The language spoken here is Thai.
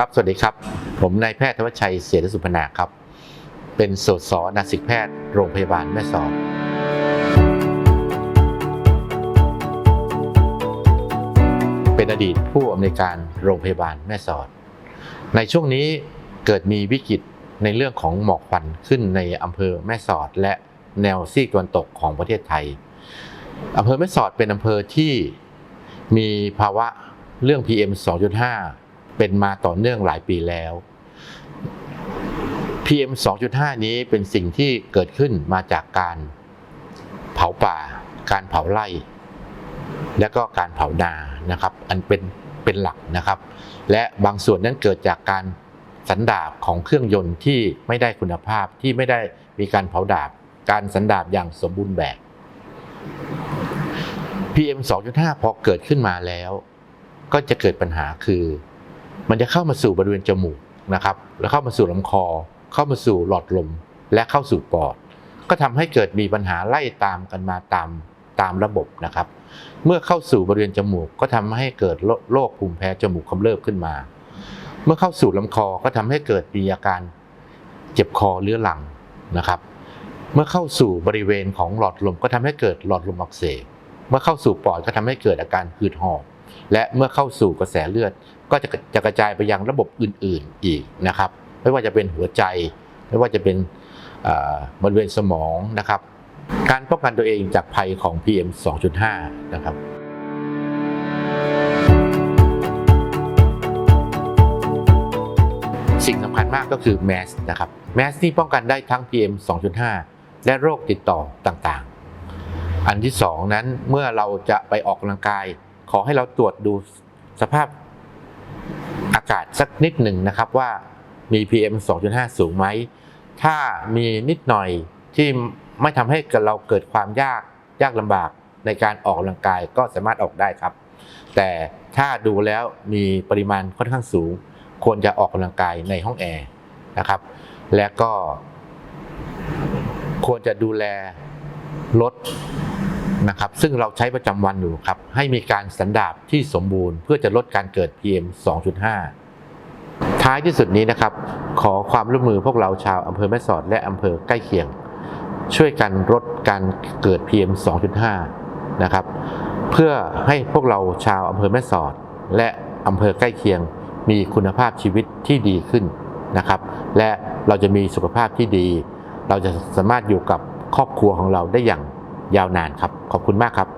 ครับ สวัสดีครับ ผมนายแพทย์ธวัชชัย เสียรสุพนาครับ เป็นสสนาสิกแพทย์ โรงพยาบาลแม่สอดเป็นอดีตผู้อำนวยการโรงพยาบาลแม่สอด ในช่วงนี้เกิดมีวิกฤตในเรื่องของหมอกควันขึ้นในอำเภอแม่สอด และแนวซีกตะวันตกของประเทศไทยอำเภอแม่สอดเป็นอำเภอที่มีภาวะเรื่อง PM 2.5 เป็นมาต่อเนื่องหลายปีแล้ว PM 2.5 นี้เป็นสิ่งที่เกิดขึ้นมาจากการเผาป่า การเผาไร่ และก็การเผานานะครับ อันเป็นเป็นหลักนะครับ และบางส่วนนั้นเกิดจากการสันดาบของเครื่องยนต์ที่ไม่ได้คุณภาพที่ไม่ได้มีการเผาดาบ การสันดาบอย่างสมบูรณ์แบบ PM 2.5 พอเกิดขึ้นมาแล้ว ก็จะเกิดปัญหาคือ มันจะเข้ามาสู่บริเวณจมูกนะครับแล้วเข้ามาสู่ลำคอ เข้ามาสู่หลอดลมและเข้าสู่ปอด ก็ทำให้เกิดมีปัญหาไล่ตามกันมาตามตามระบบนะครับ เมื่อเข้าสู่บริเวณจมูกก็ทำให้เกิดโรคภูมิแพ้จมูกกำเริบขึ้นมา เมื่อเข้าสู่ลำคอก็ทำให้เกิดมีอาการเจ็บคอเรื้อรังนะครับ เมื่อเข้าสู่บริเวณของหลอดลมก็ทำให้เกิดหลอดลมอักเสบ เมื่อเข้าสู่ปอดก็ทำให้เกิดอาการหืดหอบ และเมื่อเข้าสู่กระแสเลือด ก็จะจะกระจายไปยังระบบอื่นๆอีกนะครับ ไม่ว่าจะเป็นหัวใจ ไม่ว่าจะเป็นบริเวณสมองนะครับ การป้องกันตัวเองจากภัยของ PM 2.5 นะครับสิ่งสำคัญมากก็คือแมสนะครับแมสที่ป้องกันได้ทั้ง PM 2.5 และโรคติดต่อต่างๆ อันที่สองนั้นเมื่อเราจะไปออกกำลังกาย ขอให้เราตรวจดูสภาพอากาศสักนิดหนึ่งนะครับว่ามี PM 2.5 สูงไหม ถ้ามีนิดหน่อยที่ไม่ทำให้เราเกิดความยากยากลำบากในการออกกำลังกายก็สามารถออกได้ครับ แต่ถ้าดูแล้วมีปริมาณค่อนข้างสูง ควรจะออกกำลังกายในห้องแอร์นะครับ และก็ควรจะดูแลรถ นะครับซึ่งเราใช้ประจำวันอยู่ครับ ให้มีการสันดาบที่สมบูรณ์เพื่อจะลดการเกิด PM 2.5 ท้ายที่สุดนี้นะครับ ขอความร่วมมือพวกเราชาวอำเภอแม่สอดและอำเภอใกล้เคียง ช่วยกันลดการเกิด PM 2.5 นะครับเพื่อให้พวกเราชาวอำเภอแม่สอด และอำเภอใกล้เคียง มีคุณภาพชีวิตที่ดีขึ้นนะครับ และเราจะมีสุขภาพที่ดี เราจะสามารถอยู่กับครอบครัวของเราได้อย่าง ยาวนานครับ ขอบคุณมากครับ